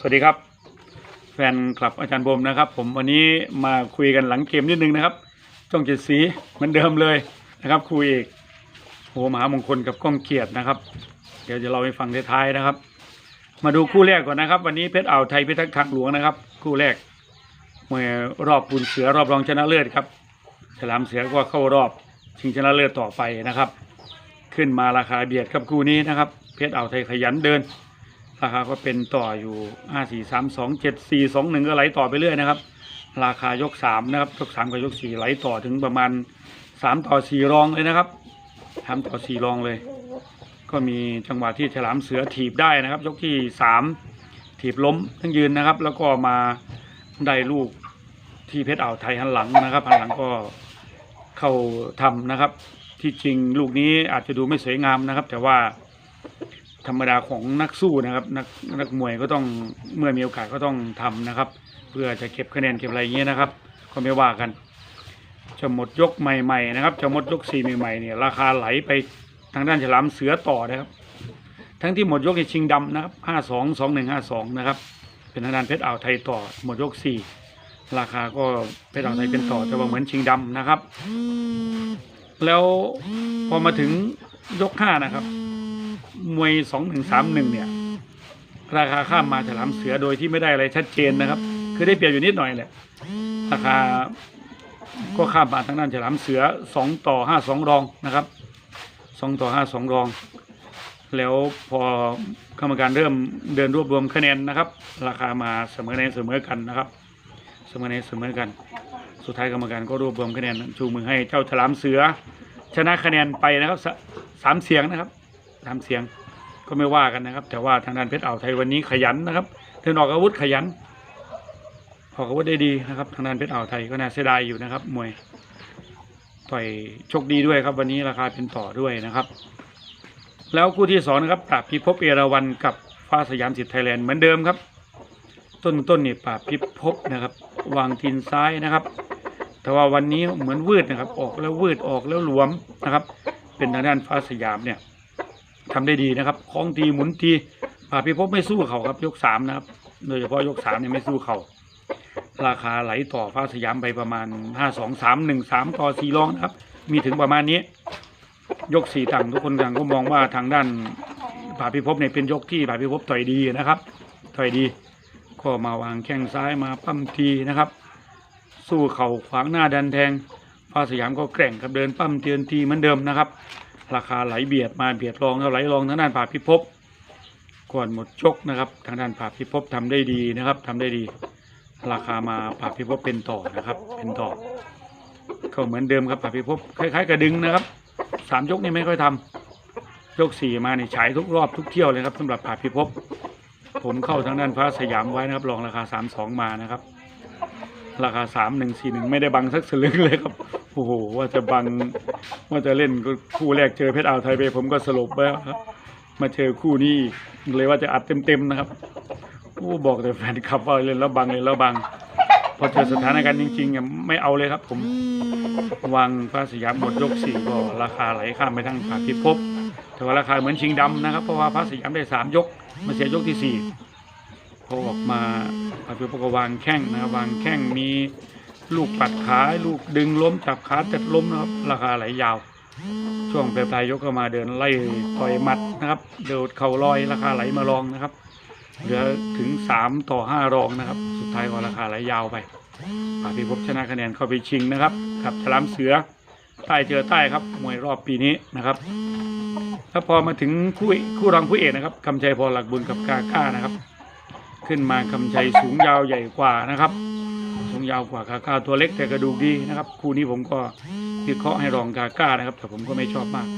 สวัสดีครับ แฟนคลับอาจารย์บมนะครับ ผมวันนี้มาคุยกันหลังเกมนิดนึงนะครับจ้องเจ็ดสีเหมือนเดิมเลยนะครับครูเอกโหมหามงคลกับก้องเกียรตินะครับ เดี๋ยวจะเราไปฟังท้ายๆนะครับ มาดูคู่แรกก่อนนะครับ วันนี้เพชรอ่าวไทยเพชรทางหลวงนะครับ คู่แรกมวยรอบปูนเสือรอบรองชนะเลิศครับฉลามเสือก็เข้ารอบชิงชนะเลิศต่อไปนะครับ ขึ้นมาราคาเบียดครับคู่นี้นะครับ เพชรอ่าวไทยขยันเดิน ราคาก็เป็นต่ออยู่ห้าสี่สามสองเจ็ดสี่สองหนึ่งก็ไหลต่อไปเรื่อยนะครับ ราคายกสามนะครับยกสามกับยกสี่ไหลต่อถึงประมาณสามต่อสี่รองเลยนะครับทำต่อสี่รองเลย ก็มีจังหวะที่ฉลามเสือถีบได้นะครับ ยกที่สามถีบล้มทั้งยืนนะครับ แล้วก็มาได้ลูกที่เพชรอ่าวไทยหันหลังนะครับหันหลังก็เข้าทำนะครับ ที่จริงลูกนี้อาจจะดูไม่สวยงามนะครับ แต่ว่า ธรรมดาของนักสู้นะครับ นักนักมวยก็ต้องเมื่อมีโอกาสก็ต้องทำนะครับ เพื่อจะเก็บคะแนนเก็บอะไรอย่างเงี้ยนะครับ ก็ไม่ว่ากันจะหมดยกใหม่ๆนะครับจะหมดยกสี่ใหม่ๆเนี่ยราคาไหลไปทางด้านฉลามเสือต่อนะครับ ทั้งที่หมดยกในชิงดำนะครับห้าสองสองหนึ่งห้าสองนะครับ เป็นทางด้านเพชรอ่าวไทยต่อ หมดยกสี่ราคาก็เพชรอ่าวไทยเป็นต่อแต่ว่าเหมือนชิงดำนะครับ แล้วพอมาถึงยกห้านะครับ มวยสองหนึ่งสามหนึ่งเนี่ย ราคาข้ามมาฉลามเสือโดยที่ไม่ได้อะไรชัดเจนนะครับ คือได้เปรียบอยู่นิดหน่อยแหละราคาก็ข้ามมาทางด้านฉลามเสือสองต่อห้าสองรองนะครับสองต่อห้าสองรอง แล้วพอกรรมการเริ่มเดินรวบรวมคะแนนนะครับ ราคามาเสมอในเสมอกันนะครับ เสมอในเสมอกัน สุดท้ายกรรมการก็รวบรวมคะแนนชูมือให้เจ้าฉลามเสือ ชนะคะแนนไปนะครับสสามเสียงนะครับ สามเสียงก็ไม่ว่ากันนะครับ แต่ว่าทางด้านเพชรอ่าวไทยวันนี้ขยันนะครับเดินออกอาวุธขยันออกอาวุธได้ดีนะครับ ทางด้านเพชรอ่าวไทยก็น่าเสียดายอยู่นะครับ มวยต่อยโชคดีด้วยครับ วันนี้ราคาเป็นต่อด้วยนะครับ แล้วคู่ที่สองนะครับปราบพิภพเอราวันกับฟ้าสยามสิทธิ์ไทยแลนด์เหมือนเดิมครับ ต้นต้นนี่ปราบพิภพนะครับ วางทินซ้ายนะครับ แต่ว่าวันนี้เหมือนวืดนะครับ ออกแล้ววืดออกแล้วหลวมนะครับ เป็นทางด้านฟ้าสยามเนี่ย ทำได้ดีนะครับคล้องทีหมุนทีป่าพิภพไม่สู้เขาครับยกสามนะครับ โดยเฉพาะยกสามเนี่ยไม่สู้เขาราคาไหลต่อฟ้าสยามไปประมาณห้าสองสามหนึ่งสามต่อสี่ร้องครับ มีถึงประมาณนี้ ยกสี่ต่างทุกคนต่างก็มองว่าทางด้านป่าพิภพเนี่ยเป็นยกที่ป่าพิภพต่อยดีนะครับต่อยดี ก็มาวางแข้งซ้ายมาปั้มทีนะครับ สู้เข่าขวางหน้าดันแทงฟ้าสยามก็แกร่งครับเดินปั้มเตือนทีเหมือนเดิมนะครับ ราคาไหลเบียดมาเบียดรองแล้วไหลรองทางด้านป่าพิภพก่อนหมดชกนะครับทางด้านป่าพิภพทำได้ดีนะครับทำได้ดี ราคามาป่าพิภพเป็นต่อนะครับ เป็นต่อก็เหมือนเดิมครับป่าพิภพคล้ายๆกระดึงนะครับสามยกนี่ไม่ค่อยทำยกสี่มาเนี่ฉายทุกรอบทุกเที่ยวเลยครับสำหรับป่าพิภพผมเข้าทางด้านฟ้าสยามไว้นะครับรองราคาสามสองมานะครับ ราคาสามหนึ่งสี่หนึ่งไม่ได้บังสักสลึงเลยครับ โอ้โห ว่าจะบัง ว่าจะเล่นคู่แรกเจอเพชรอ่าวไทยไปผมก็สลบไปแล้วครับมาเจอคู่นี้เลยว่าจะอัดเต็มๆนะครับโอ้บอกแต่แฟนคลับว่าเล่นแล้วบังเล่นแล้วบัง พอเจอสถานการณ์จริงๆอะไม่เอาเลยครับ ผมวางฟ้าสยามหมดยกสี่ก็ราคาไหลข้ามไปทางผาพิภพแต่ว่าราคาเหมือนชิงดำนะครับ เพราะว่าฟ้าสยามได้สามยกมาเสียยกที่สี่ พอออกมาปาพิพก็วางแข้งนะครับวางแข้งมีลูกปัดขาลูกดึงล้มจับขาจัดล้มนะครับราคาไหลยาว ช่วงปลายปลายๆยกก็มาเดินไล่ต่อยหมัดนะครับเดินเข่าลอยราคาไหลมารองนะครับเหลือถึงสามต่อห้ารองนะครับ สุดท้ายก็ราคาไหลยาวไปปาพิภพชนะคะแนนเข้าไปชิงนะครับกับฉลามเสือใต้เจอใต้ครับมวยรอบปีนี้นะครับแล้วพอมาถึงคู่คู่รองผู้เอกนะครับคำชัยพรหลักบุญกับกาก้านะครับ ขึ้นมาคำชัยสูงยาวใหญ่กว่านะครับ สูงยาวกว่ากาก้าตัวเล็กแต่กระดูกดีนะครับ คู่นี้ผมก็วิเคราะห์ให้รองกาก้านะครับ แต่ผมก็ไม่ชอบมาก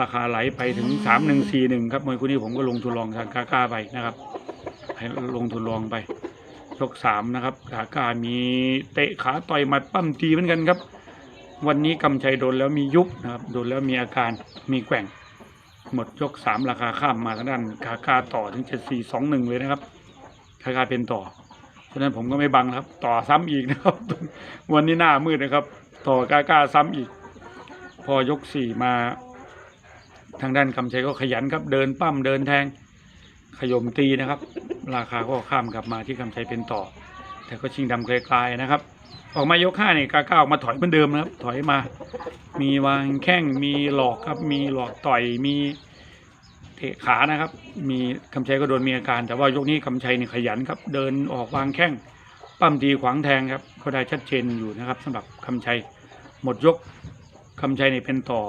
ราคาไหลไปถึงสามหนึ่งสี่หนึ่งครับมวยคู่นี้ผมก็ลงทุนรองทางกาก้าไปนะครับให้ลงทุนรองไปยกสามนะครับกาก้ามีเตะขาต่อยหมัดปั้มทีเหมือนกันครับ วันนี้กำชัยโดนแล้วมียุบนะครับโดนแล้วมีอาการมีแกว่ง หมดยกสามราคาข้ามมาทางด้านกาก้าต่อถึงเจ็ดสี่สองหนึ่งเลยนะครับ คล้ายๆเป็นต่อ ฉะนั้นผมก็ไม่บังครับ ต่อซ้ำอีกนะครับ วันนี้หน้ามืดนะครับ ต่อกล้าๆซ้ำอีก พอยกสี่มา ทางด้านคำชัยก็ขยันครับ เดินปั้มเดินแทง ขยมตีนะครับ ราคาก็ข้ามกลับมาที่คำชัยเป็นต่อ แต่ก็ชิงดำไกลๆนะครับ ออกมายกห้าเนี่ยกาก้าออกมาถอยเหมือนเดิมนะครับ ถอยมา มีวางแข้งมีหลอกครับ มีหลอกต่อยมี เตะขานะครับ มีคำชัยก็โดนมีอาการ แต่ว่ายกนี้คำชัยเนี่ยขยันครับ เดินออกวางแข้งปั้มตีขวางแทงครับก็ได้ชัดเจนอยู่นะครับสำหรับคำชัยหมดยกคำชัยนี่เป็นต่อ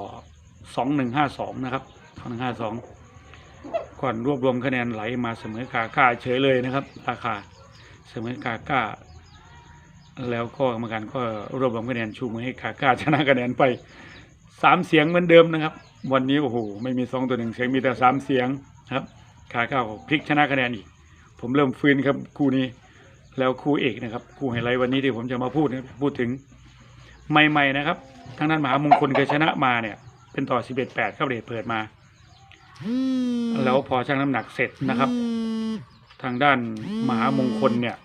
สองหนึ่งห้าสองนะครับสองหนึ่งห้าสองก่อนรวบรวมคะแนนไหลมาเสมอกาก้าเฉยเลยนะครับ ราคาเสมอกาก้า แล้วก็กรรมการก็รวบรวมคะแนนชูมือให้กาก้าชนะคะแนนไปสามเสียงเหมือนเดิมนะครับ วันนี้โอ้โหไม่มีสองตัวหนึ่งเสียงมีแต่สามเสียงครับกาเก้าพลิกชนะคะแนนอีก ผมเริ่มฟื้นครับคู่นี้ แล้วคู่เอกนะครับ คู่ไฮไลท์วันนี้ที่ผมจะมาพูดนะพูดถึงใหม่ ๆ นะครับทางด้านมหามงคลเคยชนะมาเนี่ย เป็นต่อ11 8ครับเดชเปิดมาแล้วพอชั่งน้ำหนักเสร็จนะครับ ทางด้านมหามงคลเนี่ย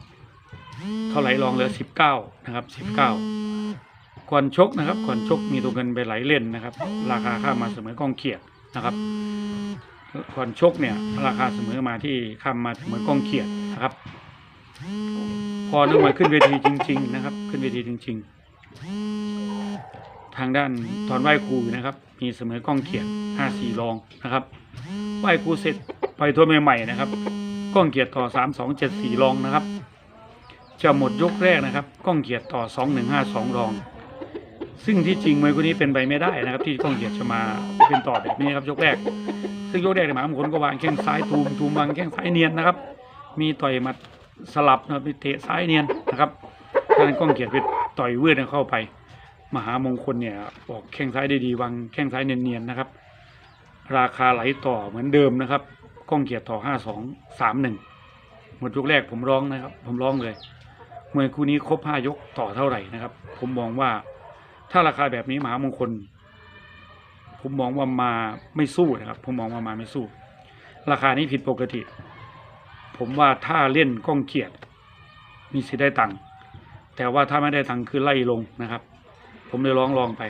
เท่าไหร่รองเหลือ19นะครับ19ก่ อนชกนะครับก่อนชกมีตัวเงินไปไหลเล่นนะครับ ราคาข้ามมาเสมอกล้องเขียดนะครับก่อนชกเนี่ยราคาเสมอมาที่ข้ามมาเสมอกล้องเขียดนะครับ พอนึกมาขึ้นเวทีจริง ๆ นะครับ ขึ้นเวทีจริง ๆ ทางด้านตอนไหว้ครูนะครับ มีเสมอกล้องเขียดห้าสี่รองนะครับไหว้ครูเสร็จไปทัวร์ใหม่ๆนะครับกล้องเกียรติต่อสามสองเจ็ดสี่รองนะครับ จะหมดยกแรกนะครับกล้องเกียรติต่อสองหนึ่งห้าสองรอง ซึ่งที่จริงมวยคนนี้เป็นไปไม่ได้นะครับ ที่ก้องเกียรติจะมาเป็นต่อแบบนี้ครับยกแรก ซึ่งยกแรกเนี่ยหมาบางคนก็วางแข้งซ้ายตูมตูมวางแข้งซ้ายเนียนนะครับ มีต่อยมัดสลับนะมีเตะซ้ายเนียนนะครับทางนั้นก้องเกียรติไปต่อยเวืดเข้าไป มหามงคลเนี่ยออกแข้งซ้ายได้ดีวางแข้งซ้ายเนียนๆนะครับ ราคาไหลต่อเหมือนเดิมนะครับก้องเกียรติต่อห้าสองสามหนึ่งหมดยกแรกผมร้องนะครับ ผมร้องเลยมวยคู่นี้ครบห้ายกต่อเท่าไหร่นะครับ ผมมองว่า ถ้าราคาแบบนี้มหามงคล ผมมองว่ามาไม่สู้นะครับ ผมมองว่ามาไม่สู้ ราคานี้ผิดปกติ ผมว่าถ้าเล่นกล้องเกียรติมีสิทธิ์ได้ตังค์แต่ว่าถ้าไม่ได้ตังค์คือไล่ลงนะครับ ผมเลยร้องลองไป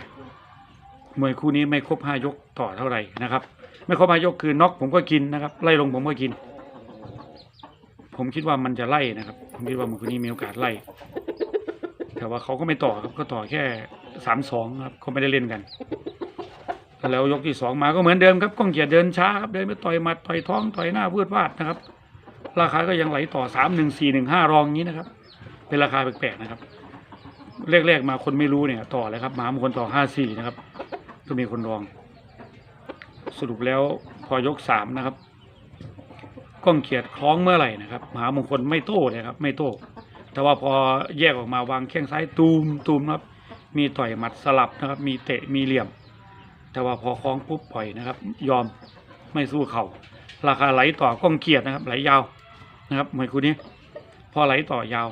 มวยคู่นี้ไม่ครบห้ายกต่อเท่าไหร่นะครับ ไม่ครบห้ายกคือน็อกผมก็กินนะครับ ไล่ลงผมก็กิน ผมคิดว่ามันจะไล่นะครับ ผมคิดว่ามวยคู่นี้มีโอกาสไล่ แต่ว่าเขาก็ไม่ต่อครับก็ต่อแค่ สามสองครับเขาไม่ได้เล่นกัน แล้วยกที่สองมาก็เหมือนเดิมครับก้องเกียรติเดินช้าครับเดินไปต่อยหมัดต่อยท้องต่อยหน้าวืดวาดนะครับ ราคาก็ยังไหลต่อสามหนึ่งสี่หนึ่งห้ารองอย่างนี้นะครับ เป็นราคาแปลกๆนะครับแรกๆมาคนไม่รู้เนี่ย ต่อเลยครับหมามงคลต่อห้าสี่นะครับก็มีคนรอง สรุปแล้วพอยกสามนะครับก้องเขียดคล้องเมื่อไหร่นะครับมหามงคลไม่โต้เลยครับ ไม่โต้ แต่ว่าพอแยกออกมาวางแข้งซ้ายตูมตูมครับ มีต่อยหมัดสลับนะครับ มีเตะมีเหลี่ยม แต่ว่าพอคล้องปุ๊บปล่อยนะครับ ยอมไม่สู้เขา่าราคาไหลต่อก้องเกียรตินะครับ ไหลยาวนะครับมวยคู่นี้พอไหลต่อยาว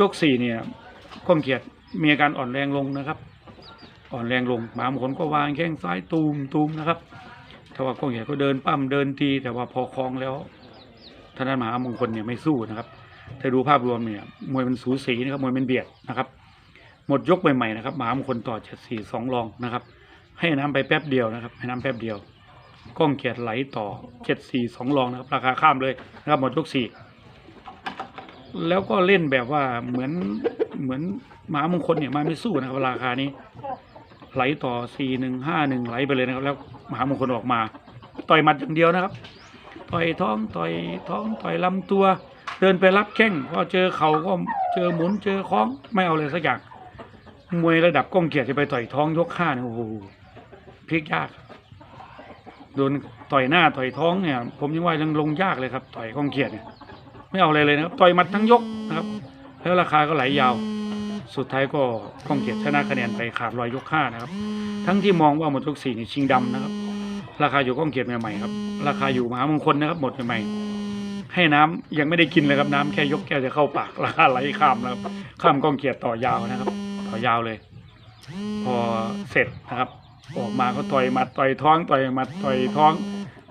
ยกสี่เนี่ยก้องเกียรติมีอาการอ่อนแรงลงนะครับ อ่อนแรงลงหมาบางคนก็วางแข้งซ้ายตูมตูมนะครับแต่ว่าก้องเกียรติก็เดินปั้มเดินตีแต่ว่าพอคล้องแล้วท่านนั้นมหามงคลเนี่ยไม่สู้นะครับถ้าดูภาพรวมเนี่ยมวยมันสูสีนะครับมวยมันเบียดนะครับ หมดยกใหม่ๆนะครับมหามงคลต่อเจ็ดสี่สองรองนะครับ ให้น้ำไปแป๊บเดียวนะครับ ให้น้ำแป๊บเดียวก้องเกียรติไหลต่อเจ็ดสี่สองรองนะครับ ราคาข้ามเลยนะครับหมดยกสี่แล้วก็เล่นแบบว่าเหมือนเหมือนหมามงคลเนี่ยมาไม่สู้นะครับราคานี้ไหลต่อสี่หนึ่งห้าหนึ่งไหลไปเลยนะครับ แล้วมหามงคลออกมา ต่อยหมัดอย่างเดียวนะครับ ต่อยท้องต่อยท้องต่อยลำตัว เดินไปรับแข้งพอเจอเข่าก็เจอหมุนเจอคล้องไม่เอาเลยสักอย่าง มวยระดับก้องเกียรติจะไปต่อยท้องยกห้าเนี่ยโอ้โหพลิกยากโดนต่อยหน้าต่อยท้องเนี่ย ผมยังว่ายังลงยากเลยครับ ต่อยก้องเกียรติเนี่ยไม่เอาอะไรเลยนะครับ ต่อยมัดทั้งยกนะครับ แล้วราคาก็ไหลยาว สุดท้ายก็ก้องเกียรติชนะคะแนนไปขาดรอยยกห้านะครับ ทั้งที่มองว่าหมดยกสี่นี่ชิงดำนะครับ ราคาอยู่ก้องเกียรติใหม่ๆครับ ราคาอยู่มหามงคลนะครับหมดใหม่ๆให้น้ำยังไม่ได้กินเลยครับน้ำแค่ยกแก้วจะเข้าปากราคาไหลข้ามแล้วครับ ข้ามก้องเกียรติต่อยาวนะครับ ต่อยาวเลย พอเสร็จนะครับ ออกมาก็ต่อยมัดต่อยท้องต่อยมัดต่อยท้อง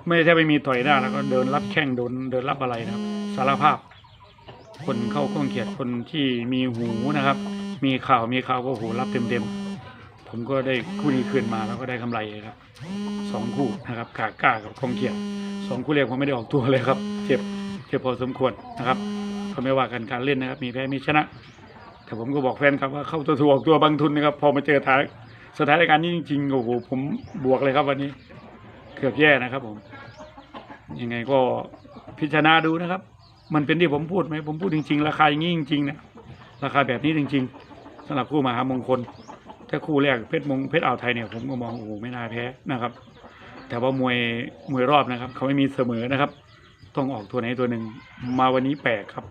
ไม่ใช่ไม่มีต่อยหน้าแล้วก็เดินรับแข้งโดนเดินรับอะไรนะครับ สารภาพ คนเข้าก้องเกียรติคนที่มีหูนะครับ มีข่าวมีข่าวก็โหรับเต็มๆผมก็ได้คู่นี้คืนมาแล้วก็ได้กำไรเลยครับสองคู่นะครับกาก้ากับก้องเกียรสองคู่แรกผมไม่ได้ออกตัวเลยครับ เจ็บเจ็บพอสมควรนะครับก็ไม่ว่ากันการเล่นนะครับ มีแพ้มีชนะ แต่ผมก็บอกแฟนครับว่าเข้าตัวถูกตัวบางทุนนะครับ พอมาเจอทางสถานการณ์นี้จริงๆโอ้โหผมบวกเลยครับวันนี้เกือบแย่นะครับผม ยังไงก็พิจารณาดูนะครับ มันเป็นที่ผมพูดไหมผมพูดจริง ๆ ราคาอย่างนี้จริงๆนะราคาแบบนี้จริง ๆสำหรับคู่มหามงคลถ้าคู่แรกเพชรมงเพชรอ่าวไทยเนี่ยผมก็มองโอ้โหไม่น่าแพ้นะครับ แต่ว่ามวยมวยรอบนะครับ เขาไม่มีเสมอนะครับ ต้องออกตัวไหนตัวหนึ่งมาวันนี้แปลกครับ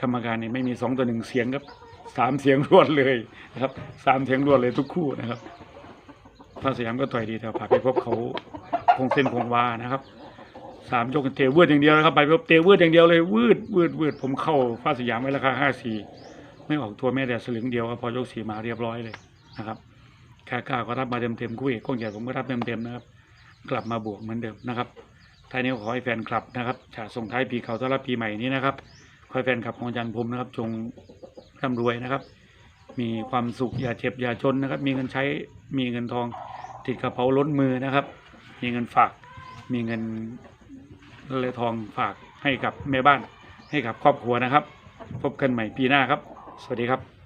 กรรมการเนี่ยไม่มีสองตัวหนึ่งเสียงครับ สามเสียงรวดเลยนะครับสามเสียงรวดเลยทุกคู่นะครับพระสยามก็ต่อยดีแต่ผ่าไปพบเขาคงเส้นคงวานะครับสามยกเตะวืดอย่างเดียวนะครับไปพบเตะวืดอย่างเดียวเลยวืดวืดวืดผมเข้าฟ้าสยามไว้ราคาห้าสี่ไม่ออกตัวแม้แต่สลึงเดียวครับพอยกสี่มาเรียบร้อยเลยนะครับแค่ก้าก็รับมาเต็มเต็มคู่เอกก้องใหญ่ผมก็รับเต็มเต็มนะครับ กลับมาบวกเหมือนเดิมนะครับท้ายนี้ขอให้แฟนคลับนะครับจะส่งท้ายปีเขาต้อนรับปีใหม่นี้นะครับขอให้แฟนคลับของอาจารย์ภูมินะครับจง ร่ำรวยนะครับ มีความสุขอย่าเจ็บอย่าจนนะครับ มีเงินใช้มีเงินทองติดกระเป๋าล้นมือนะครับ มีเงินฝาก มีเงินเลยทองฝากให้กับแม่บ้านให้กับครอบครัวนะครับ พบกันใหม่ปีหน้าครับ สวัสดีครับ